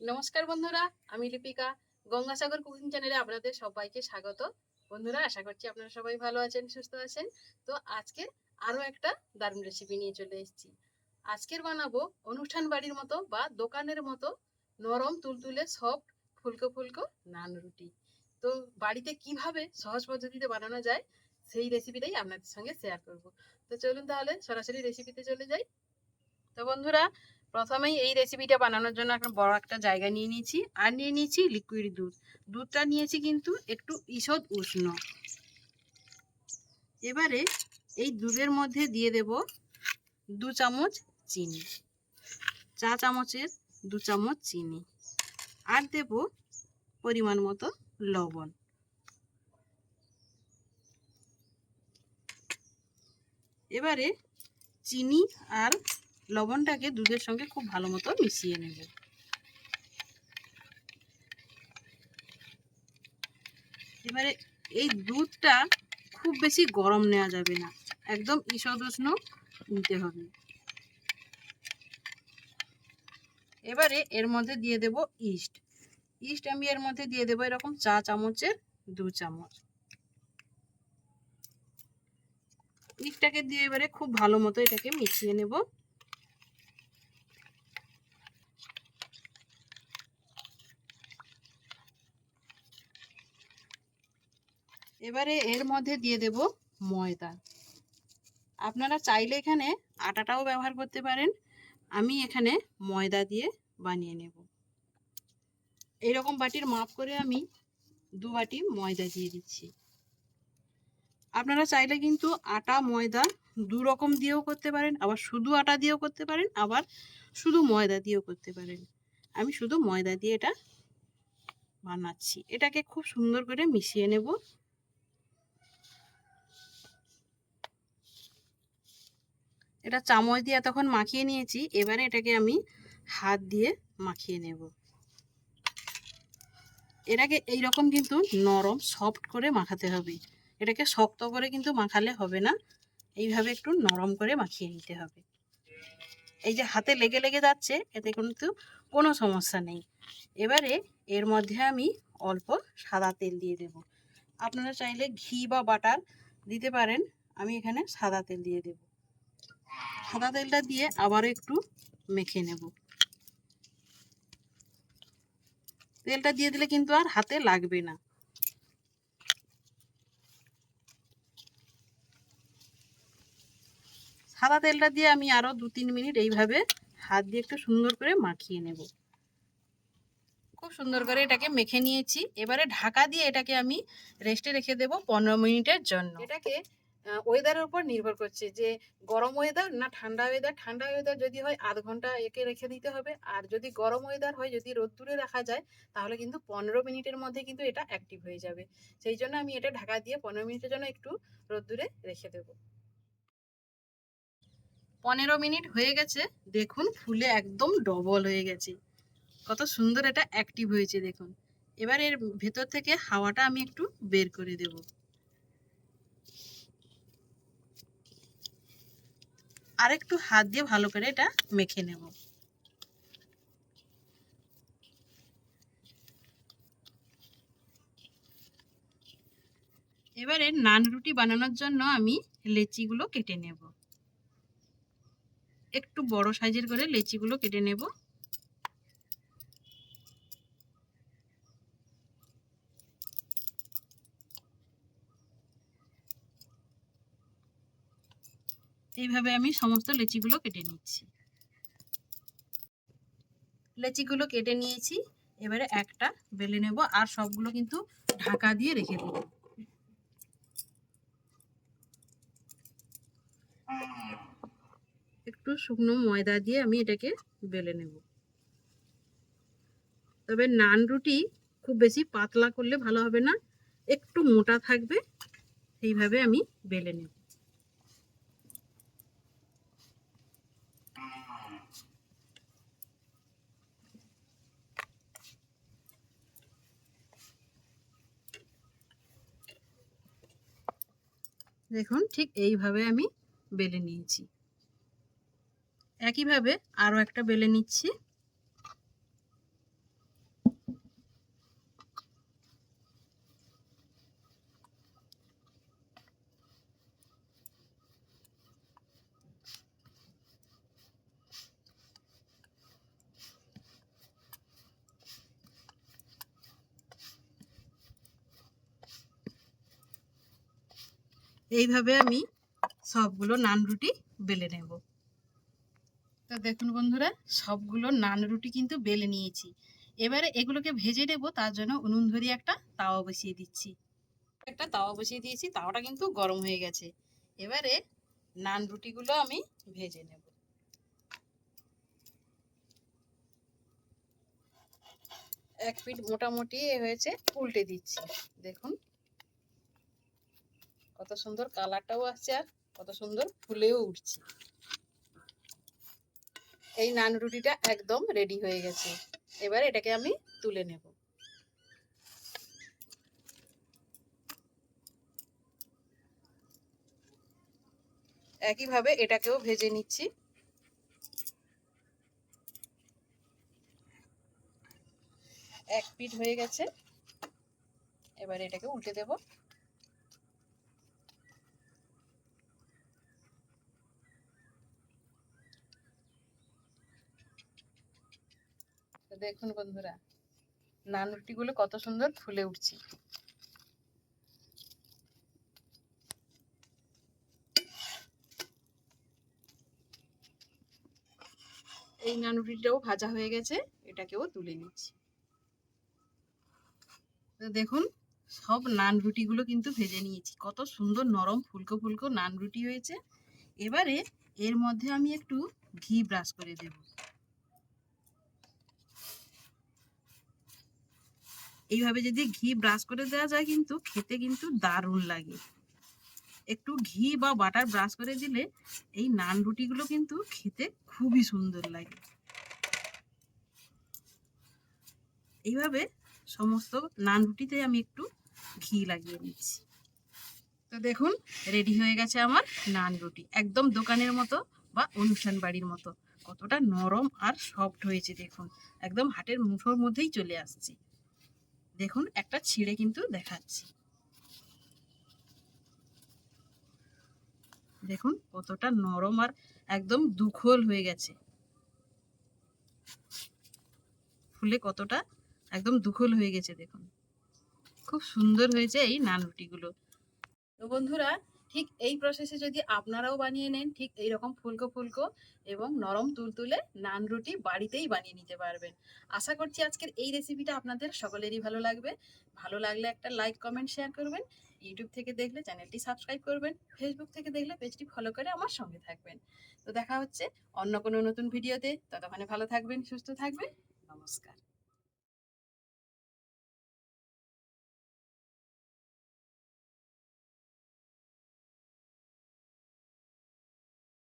নমস্কার বন্ধুরা, আমি লিপিকা। গঙ্গাসাগর কুকিং চ্যানেলে আপনাদের সবাইকে স্বাগত। বন্ধুরা, আশা করছি আপনারা সবাই ভালো আছেন, সুস্থ আছেন। তো আজকে আরও একটা দারুণ রেসিপি নিয়ে চলে এসেছি। আজকের বানাবো অনুষ্ঠান বাড়ির মতো বা দোকানের মতো নরম তুলতুলে সফট ফুলকো ফুলকো নান রুটি। তো বাড়িতে কীভাবে সহজ পদ্ধতিতে বানানো যায়, সেই রেসিপিটাই আপনাদের সঙ্গে শেয়ার করব। তো চলুন তাহলে সরাসরি রেসিপিতে চলে যাই। তো বন্ধুরা প্রথমেই এই রেসিপিটা বানানোর জন্য একটা বড় একটা জায়গা নিয়ে নিয়েছি। আর নিয়ে নিয়েছি লিকুইড দুধ। দুধটা নিয়েছি কিন্তু একটু ঈষৎ উষ্ণ। এবারে এই দুধের মধ্যে দিয়ে দেব দু চামচ চিনি। চা চামচের দু চামচ চিনি। আর দেব পরিমাণ মতো লবণ। এবারে চিনি আর লবণটাকে দুধের সঙ্গে খুব ভালো মতো মিশিয়ে নেব। এবারে এই দুধটা খুব বেশি গরম নেওয়া যাবে না। একদম ঈষদ উষ্ণ নিতে হবে। এবারে এর মধ্যে দিয়ে দেব ইস্ট। ইস্ট আমি এর মধ্যে দিয়ে দেবো এরকম চা চামচের দু চামচ। ইস্টটাকে দিয়ে এবারে খুব ভালো মতো এটাকে মিশিয়ে নেব। এবারে এর মধ্যে দিয়ে দেব ময়দা। আপনারা চাইলে এখানে আটাটাও ব্যবহার করতে পারেন। আমি এখানে ময়দা দিয়ে বানিয়ে নেব। এইরকম বাটির মাপ করে আমি দু বাটি ময়দা দিয়ে দিচ্ছি। আপনারা চাইলে কিন্তু আটা, ময়দা দু রকম দিয়েও করতে পারেন। আবার শুধু আটা দিয়েও করতে পারেন, আবার শুধু ময়দা দিয়েও করতে পারেন। আমি শুধু ময়দা দিয়ে এটা বানাচ্ছি। এটাকে খুব সুন্দর করে মিশিয়ে নেব। এটা চামচ দিয়ে তখন মাখিয়ে নিয়েছি, এবারে এটাকে আমি হাত দিয়ে মাখিয়ে নেব। এটাকে এইরকম কিন্তু নরম, সফট করে মাখাতে হবে। এটাকে শক্ত করে কিন্তু মাখালে হবে না, এইভাবে একটু নরম করে মাখিয়ে নিতে হবে। এই যে হাতে লেগে লেগে যাচ্ছে, এতে কিন্তু কোনো সমস্যা নেই। এবারে এর মধ্যে আমি অল্প সাদা তেল দিয়ে দেব। আপনারা চাইলে ঘি বা বাটার দিতে পারেন, আমি এখানে সাদা তেল দিয়ে দেব। সাদা তেলটা দিয়ে আবার একটু মেখে নেব। তেলটা দিয়ে দিলে কিন্তু আর হাতে লাগবে না। সাদা তেলটা দিয়ে আমি আরও দু তিন মিনিট এইভাবে হাত দিয়ে একটু সুন্দর করে মাখিয়ে নেব। খুব সুন্দর করে এটাকে মেখে নিয়েছি। এবারে ঢাকা দিয়ে এটাকে আমি রেস্টে রেখে দেব পনেরো মিনিটের জন্য। এটাকে ওয়েদারের উপর নির্ভর করছে যে গরম ওয়েদার না ঠান্ডা ওয়েদার ঠান্ডা ওয়েদার যদি হয় আধ ঘণ্টা একে রেখে দিতে হবে। আর যদি গরম ওয়েদার হয়, যদি রোদ্দুরে রাখা যায়, তাহলে কিন্তু পনেরো মিনিটের মধ্যে কিন্তু এটা অ্যাক্টিভ হয়ে যাবে। সেই জন্য আমি এটা ঢাকা দিয়ে পনেরো মিনিটের জন্য একটু রোদ্দুরে রেখে দেবো। পনেরো মিনিট হয়ে গেছে। দেখুন, ফুলে একদম ডবল হয়ে গেছে। কত সুন্দর এটা অ্যাক্টিভ হয়েছে, দেখুন। এবার এর ভেতর থেকে হাওয়াটা আমি একটু বের করে দেব। আর একটু হাত দিয়ে ভালো করে এটা মেখে নেব। এবারে নান রুটি বানানোর জন্য আমি লেচিগুলো কেটে নেব। একটু বড় সাইজের করে লেচিগুলো কেটে নেব। এইভাবে আমি সমস্ত লেচিগুলো কেটে নিচ্ছি। লেচিগুলো কেটে নিয়েছি। এবারে একটা বেলে নেব আর সবগুলো কিন্তু ঢাকা দিয়ে রেখে দেব। একটু শুকনো ময়দা দিয়ে আমি এটাকে বেলে নেব। তবে নান রুটি খুব বেশি পাতলা করলে ভালো হবে না। একটু মোটা থাকবে, সেইভাবে আমি বেলে নেব। দেখুন ঠিক এইভাবে আমি বেলে নিয়েছি। একইভাবে আরও একটা বেলে নিচ্ছি। এইভাবে আমি সবগুলো নান রুটি বেলে নেব। তো দেখুন বন্ধুরা, সবগুলো নান রুটি কিন্তু বেলে নিয়েছি। এবারে এগুলোকে ভেজে নেব, তার জন্য উনুন ধরিয়ে একটা তাওয়া বসিয়ে দিচ্ছি। একটা তাওয়া বসিয়ে দিয়েছি, তাওয়াটা কিন্তু গরম হয়ে গেছে। এবারে নান রুটিগুলো আমি ভেজে নেব। এক পিঠ মোটামুটি হয়েছে, উল্টে দিচ্ছি। দেখুন কত সুন্দর কালারটাও আসছে আর কত সুন্দর ফুলেও উঠছে। এই নান রুটিটা একদম রেডি হয়ে গেছে। এবার এটাকে আমি তুলে নেব। একইভাবে এটাকেও ভেজে নিচ্ছি। এক পিঠ হয়ে গেছে। এবার এটাকে উল্টে দেব। দেখুন বন্ধুরা নান রুটিগুলো কত সুন্দর ফুলে উঠছে। এই নান রুটিটাও ভাজা হয়ে গেছে, এটাকেও তুলে নিচ্ছি। তো দেখুন, সব নান রুটিগুলো কিন্তু ভেজে নিয়েছি। কত সুন্দর নরম ফুলকো ফুলকো নান রুটি হয়েছে। এবারে এর মধ্যে আমি একটু ঘি ব্রাশ করে দেব। এইভাবে যদি ঘি ব্রাশ করে দেওয়া যায় কিন্তু খেতে কিন্তু দারুণ লাগে। একটু ঘি বা বাটার ব্রাশ করে দিলে এই নান রুটিগুলো কিন্তু খেতে খুবই সুন্দর লাগে। এইভাবে সমস্ত নান রুটিতে আমি একটু ঘি লাগিয়ে নিচ্ছি। তো দেখুন রেডি হয়ে গেছে আমার নান রুটি একদম দোকানের মতো বা অনুষ্ঠান বাড়ির মতো। কতটা নরম আর সফট হয়েছে দেখুন। একদম হাটের মুঠোর মধ্যেই চলে আসছে। দেখুন, একটা ছিঁড়ে কিন্তু দেখাচ্ছি। দেখুন, কতটা নরম আর একদম দুখল হয়ে গেছে। ফুলে কতটা একদম দুখল হয়ে গেছে, দেখুন। খুব সুন্দর হয়েছে এই নান রুটিগুলো। তো বন্ধুরা ঠিক এই প্রসেসে যদি আপনারাও বানিয়ে নেন, ঠিক এই রকম ফুলকো ফুলকো এবং নরম তুলতুলে নান রুটি বাড়িতেই বানিয়ে নিতে পারবেন। আশা করছি আজকের এই রেসিপিটা আপনাদের সকলেরই ভালো লাগবে। ভালো লাগলে একটা লাইক কমেন্ট শেয়ার করবেন। ইউটিউব থেকে দেখলে চ্যানেলটি সাবস্ক্রাইব করবেন। ফেসবুক থেকে দেখলে পেজটি ফলো করে আমার সঙ্গে থাকবেন। তো দেখা হচ্ছে অন্য কোনো নতুন ভিডিওতে ততক্ষণে ভালো থাকবেন, সুস্থ থাকবেন। নমস্কার।